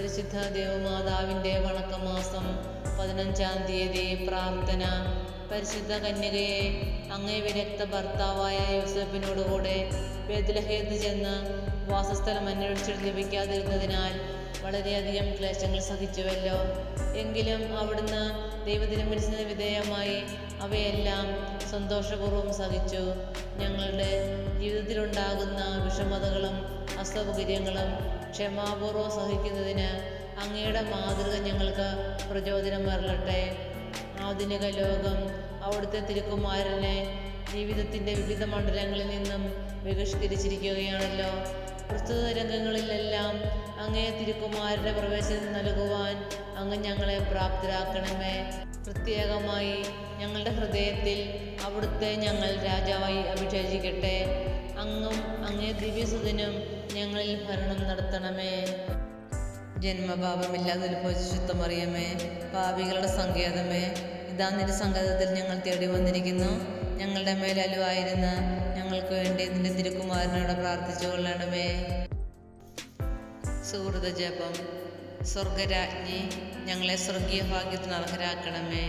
പരിശുദ്ധ ദേവമാതാവിന്റെ വണക്കമാസം പതിനഞ്ചാം തീയതി പ്രാർത്ഥന. പരിശുദ്ധ കന്യകയെ അങ്ങേ വിരക്ത ഭർത്താവായ യൂസഫിനോടുകൂടെ ബേദലഹേത്ത് ചെന്ന് വാസസ്ഥലം അന്വേഷിച്ചിട്ട് ലഭിക്കാതിരുന്നതിനാൽ വളരെയധികം ക്ലേശങ്ങൾ സഹിച്ചുവല്ലോ. എങ്കിലും അവിടുന്ന് ദൈവതിരുമനസിന് വിധേയമായി അവയെല്ലാം സന്തോഷപൂർവം സഹിച്ചു. ഞങ്ങളുടെ ജീവിതത്തിലുണ്ടാകുന്ന വിഷമതകളും അസൗകര്യങ്ങളും ക്ഷമാപൂർവം സഹിക്കുന്നതിന് അങ്ങയുടെ മാതൃക ഞങ്ങൾക്ക് പ്രചോദനം വരലട്ടെ ആധുനിക ലോകം അവിടുത്തെ തിരുക്കുമാരനെ ജീവിതത്തിന്റെ വിവിധ മണ്ഡലങ്ങളിൽ നിന്നും വികസിപ്പിച്ചിരിക്കുകയാണല്ലോ പ്രസ്തുത രംഗങ്ങളിലെല്ലാം അങ്ങേ തിരുക്കുമാരന്റെ പ്രവേശനം നൽകുവാൻ അങ്ങ് ഞങ്ങളെ പ്രാപ്തരാക്കണമേ. പ്രത്യേകമായി ഞങ്ങളുടെ ഹൃദയത്തിൽ അവിടുത്തെ ഞങ്ങൾ രാജാവായി അഭിഷേചിക്കട്ടെ. അങ്ങും അങ്ങേ ദിവ്യസുതനും ഞങ്ങളിൽ ഭരണം നടത്തണമേ. ജന്മപാപമില്ലാതെ ഉത്ഭവിച്ചുത്തമറിയമേ പാപികളുടെ സങ്കേതമേ. ഇതാ നിന്റെ സങ്കേതത്തിൽ ഞങ്ങൾ തേടി വന്നിരിക്കുന്നു. ഞങ്ങളുടെ മേലലുവായിരുന്ന ഞങ്ങൾക്ക് വേണ്ടി നിന്റെ തിരുക്കുമാരനോട് പ്രാർത്ഥിച്ചു കൊള്ളണമേ. സുഹൃത ജപം സ്വർഗരാജ്ഞി ഞങ്ങളെ സ്വർഗീയ ഭാഗ്യത്തിന് അർഹരാക്കണമേ